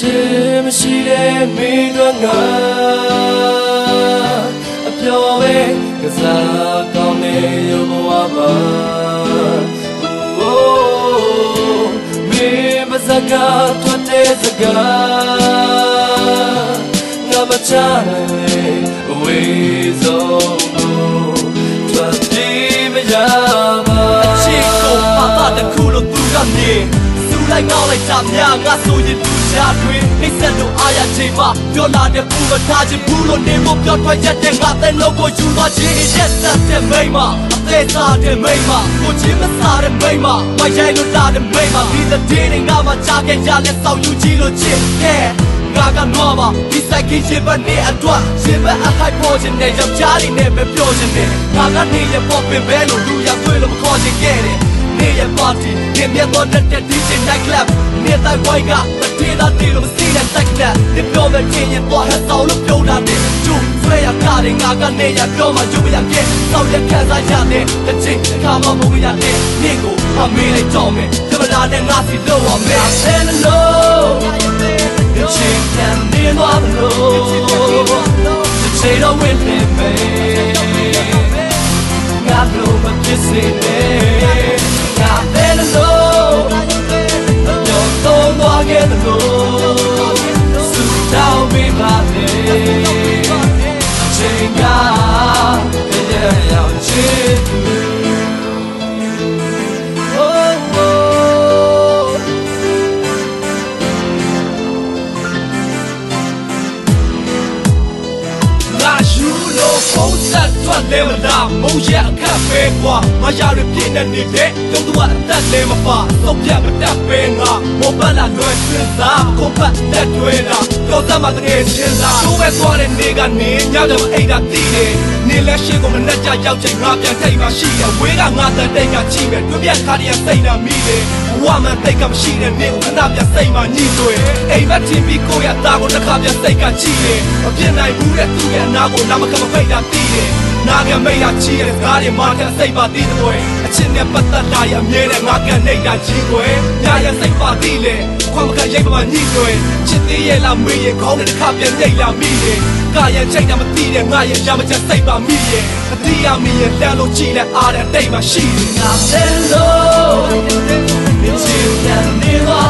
မရှိတဲ့မိတို့ငါအပျော်ပဲကစားကောင်းနေရဘဝပါအိုးမေမစကားထွက်တဲ့စကားငါမချနိုင်အဝေးဆုံးထွက်ပြေးမရပါချစ်ကိုပါတာတခုလို့သူကနေ လိုက်ငေါလိုက်တာများငါဆိုရင်သူချာတွင်နှိမ့်ဆက်လို့အားရချိန်မှာပြောလာတဲ့ပူမထားခြင်းဘူးလို့နေဖို့ပြောထွက်ရက်တဲ့ငါတဲ့လို့ကိုယူသွားခြင်းရက်သက်တဲ့မိမအသေးစားတဲ့မိမကိုချင်းမစားတဲ့မိမမရိုက်လို့လာတဲ့မိမဒီတဲ့ဒင်းငါမှချခဲ့ကြလက်ဆောင်ယူကြည့်လို့ချစ်ခဲ့ငါကနော်ပါဒီစိုက်ကင်းရှင်ဘနဲ့အတွက်ရှင်ဘအခိုက်ပေါ်ခြင်းနဲ့ယောက်ျားလေးနဲ့ပဲပြောခြင်းနဲ့ငါကနေရပေါ်ပင်ပဲလို့လူရခွေလို့မခေါ်ချင်ခဲ့တယ် နေရပါတီနေမြတ်တော့တဲ့ DJ night club နေတဲ့ဘိုင်ကမထေးတာတီလို့မစီးတဲ့ night club ဒီပြောမဲ့ချင်းရင်တော့ဟက်ဆောင်လို့ပြောတာတဲ့ကျူဆွဲရကားတွေငါကနေရပြောမှကျူမရခဲ့စောက်ရခံစားရတဲ့တစ်ချိန်တစ်ခါမှမဟုတ်ရတဲ့နေ့ကိုအမေးလိုက်တော့မယ်ကမလာတဲ့ငါစီလို့ရမယ် ထွက်လဲမလားမုံရအခက်ပဲကွာမရရပြည့်နေနေတဲ့တုံးသူကအသက်လဲမပါတော့ပြတ်မတက်ပဲငါမောပတ်လာလွယ်စင်စားကိုပတ်တက်တွေတာတော့သမားတကယ်ချင်းလားချိုးပဲသွားတဲ့နေကနေညတော့အိတ်တာတီးတယ်နေလဲရှိကိုမနဲ့ကြရောက်ချိန်ငါပြန်ထိတ်မှရှိတယ်ဝေးကငါတန်တိတ်ကကြည့်မယ်တွေ့ပြခါတည်းစိတ်နာမိတယ်ဘ ဝမှာတိတ်ကမရှိတဲ့နေကိုခဏပြန်စိတ်မှညှိသွေးအိမ်မက်တင်ပြီးကိုရတာကိုတစ်ခါပြန်စိတ်ကကြည့်တယ်မပြစ်နိုင်ဘူးတဲ့သူ့ရဲ့အနာကိုနာမကမဖိတ်တာတီးတယ်နာကမိတ်ရချီရဲ့ကားတွေမာကန်စိတ်ပါတီးတယ်အချင်းနဲ့ပတ်သက်လာရအမြဲတမ်းငါကန်နေတာကြီးွယ်ညာရစိတ်ပါတီးလေခွန်မကရိတ်ပါညှိသွေးချစ်သေးရဲ့လားမေးရဲ့ခေါင်းနဲ့တစ်ခါပြန်ညိတ်လာမိတယ်ကာရချိန်တာမသိတဲ့ငါရဲ့ရမချက်စိတ်ပါမိရဲ့အတိအမီရဲ့တန်လို့ကြည့်တဲ့အားတဲ့တိတ်မှရှိတယ်ငါဆယ်လို့ ဒီချစ်တဲ့နေတော့